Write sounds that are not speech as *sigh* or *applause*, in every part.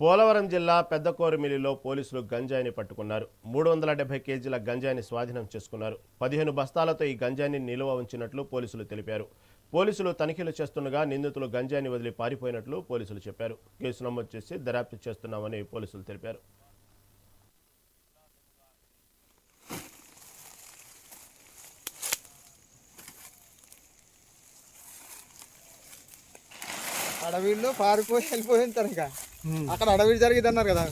పోలవరం జిల్లా పెద్దకోరమిల్లిలో పోలీసులు గంజాయిని పట్టుకున్నారు. మూడు వందల డెబ్బై కేజీల గంజాయిని స్వాధీనం చేసుకున్నారు. పదిహేను బస్తాలతో ఈ గంజాయిని నిల్వ ఉంచినట్లు పోలీసులు తెలిపారు. పోలీసులు తనిఖీలు చేస్తుండగా నిందితులు గంజాయిని వదిలి పారిపోయినట్లు పోలీసులు చెప్పారు. కేసు నమోదు చేసి దర్యాప్తు చేస్తున్నామని పోలీసులు తెలిపారు. అడవిలో పారిపోయి వెళ్ళిపోయి ఇంకా. అక్కడ అడవి జరిగింది అన్నారు కదా.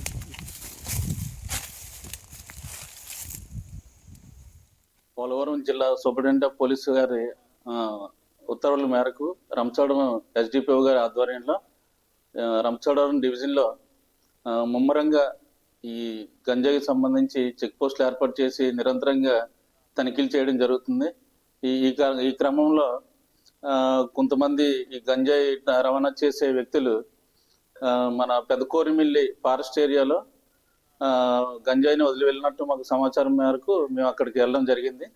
పోలవరం జిల్లా సూపరింటెండెంట్ ఆఫ్ పోలీసు గారి ఉత్తర్వుల మేరకు రంచోడవరం ఎస్డిపిఓ గారి ఆధ్వర్యంలో రంచోడవరం డివిజన్లో ముమ్మరంగా ఈ గంజాయికి సంబంధించి చెక్ పోస్టులు ఏర్పాటు చేసి నిరంతరంగా తనిఖీలు చేయడం జరుగుతుంది. ఈ ఈ ఈ క్రమంలో కొంతమంది ఈ గంజాయి రవాణా చేసే వ్యక్తులు మన పెద్ద కోరిమిల్లి ఫారెస్ట్ ఏరియాలో గంజాయిని వదిలి వెళ్ళినట్టు మాకు సమాచారం మేరకు మేము అక్కడికి వెళ్ళడం జరిగింది.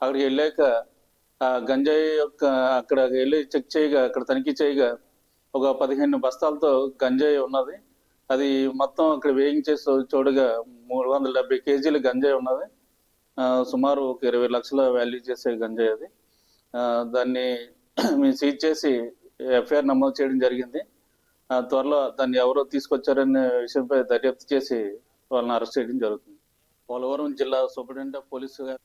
అక్కడికి వెళ్ళాక ఆ గంజాయి యొక్క అక్కడ వెళ్ళి చెక్ చేయగా అక్కడ తనిఖీ చేయగా ఒక పదిహేను బస్తాలతో గంజాయి ఉన్నది. అది మొత్తం అక్కడ వేయించేసి చూడగా మూడు వందల డెబ్బై కేజీల గంజాయి ఉన్నది. సుమారు ఒక ఇరవై లక్షల వాల్యూ చేసే గంజాయి అది. దాన్ని *clears throat* మేము సీజ్ చేసి ఎఫ్ఐఆర్ నమోదు చేయడం జరిగింది. త్వరలో దాన్ని ఎవరో తీసుకొచ్చారనే విషయంపై దర్యాప్తు చేసి వాళ్ళని అరెస్ట్ చేయడం జరుగుతుంది. పోలవరం జిల్లా సూపరింటెండెంట్ ఆఫ్ పోలీసు గారు